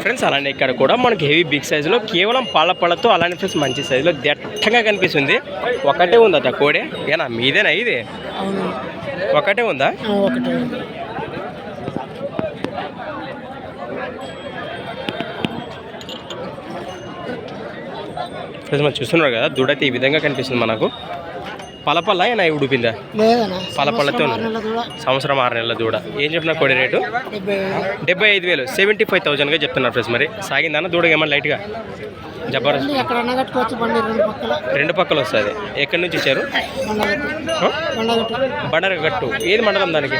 Friends అలానే ఇక్కడ కూడా మనకి హెవీ బిగ్ సైజులో కేవలం పాల పళ్ళతో అలానే ఫ్రెండ్స్ మంచి సైజులో దట్టంగా కనిపిస్తుంది. ఒకటే ఉందట కోడే? ఏనా మీదేనా ఇది? ఒకటే ఉందా? ఒకటే ఫ్రెండ్స్ మనం చూస్తున్నారు కదా దూడైతే ఈ విధంగా కనిపిస్తుంది మనకు. పలపల్ల ఏనా ఉడిపిందా? పలపళ్ళతో సంవత్సరం ఆరు నెలల దూడ దూడ. ఏం చెప్పిన కోడి రేటు? డెబ్బై ఐదు వేలు. సెవెంటీ ఫైవ్ థౌజండ్గా చెప్తున్నారు ఫ్రెండ్స్ మరి. సాగిందన్న? దూడగా ఏమన్నా లైట్గా? జబర్దస్త్. రెండు పక్కల. వస్తుంది. ఎక్కడి నుంచి ఇచ్చారు బండరగట్టు ఏది మండలం దానికి?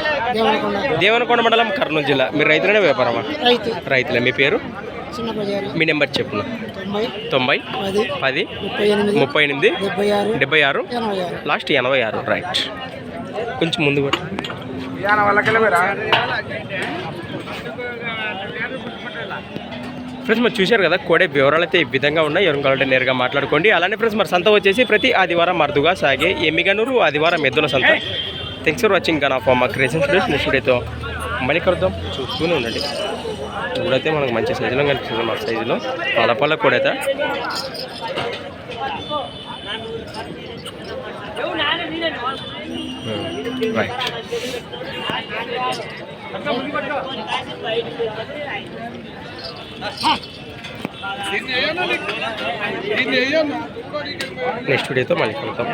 దేవనకొండ. మండలం కర్నూలు జిల్లా. మీరు రైతులనే వ్యాపారమా? రైతు. రైతులే. మీ పేరు? మీ నెంబర్ చెప్పును తొంభై పది ముప్పై ఎనిమిది డెబ్బై ఆరు లాస్ట్ ఎనభై ఆరు రైట్. కొంచెం ముందు. ఫ్రెండ్స్ మరి చూశారు కదా కోడే వివరాలు అయితే ఈ విధంగా ఉన్నాయి. ఎవరు కావాలంటే నేరుగా మాట్లాడుకోండి. అలానే ఫ్రెండ్స్ మరి సంత వచ్చేసి ప్రతి ఆదివారం మరుదుగా సాగే ఎమ్మిగనూరు ఆదివారం ఎద్దుల సంత. Thanks for watching gun of మా క్రియేషన్ స్టూడియోస్ నెక్స్ట్ వీడియోతో మళ్ళీ కలుద్దాం చూస్తూనే ఉండండి. ఇప్పుడైతే మనకు మంచి సైజులో కనిపిస్తుంది మా సైజులో. పళ్ళ పళ్ళ hmm, అయితే రైట్ నెక్స్ట్ వీడియోతో మళ్ళీ కలుద్దాం.